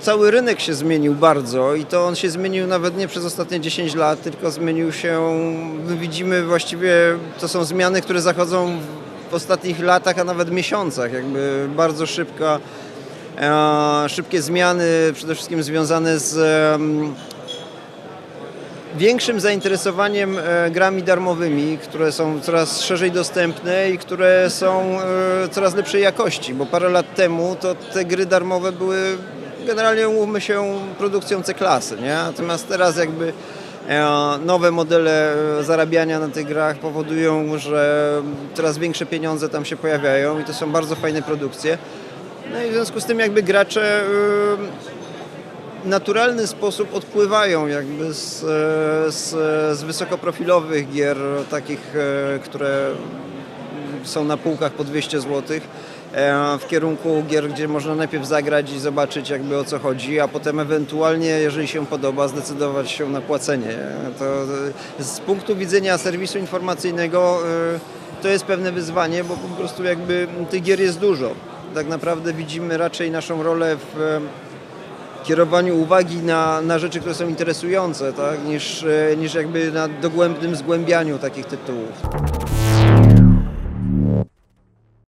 Cały rynek się zmienił bardzo i to on się zmienił nawet nie przez ostatnie 10 lat, tylko zmienił się, my widzimy właściwie, to są zmiany, które zachodzą w ostatnich latach, a nawet miesiącach, jakby bardzo szybka, e, szybkie zmiany, przede wszystkim związane z większym zainteresowaniem e, grami darmowymi, które są coraz szerzej dostępne i które są e, coraz lepszej jakości, bo parę lat temu to te gry darmowe były generalnie umówmy się produkcją C-klasy, nie? Natomiast teraz jakby e, nowe modele zarabiania na tych grach powodują, że coraz większe pieniądze tam się pojawiają i to są bardzo fajne produkcje. No i w związku z tym jakby gracze naturalny sposób odpływają jakby z, e, z, z wysokoprofilowych gier, takich, e, które są na półkach po 200 zł, w kierunku gier, gdzie można najpierw zagrać i zobaczyć jakby o co chodzi, a potem ewentualnie, jeżeli się podoba, zdecydować się na płacenie. To e, z punktu widzenia serwisu informacyjnego e, to jest pewne wyzwanie, bo po prostu jakby tych gier jest dużo. Tak naprawdę widzimy raczej naszą rolę w e, kierowaniu uwagi na, na rzeczy, które są interesujące, tak? niż, e, niż jakby na dogłębnym zgłębianiu takich tytułów.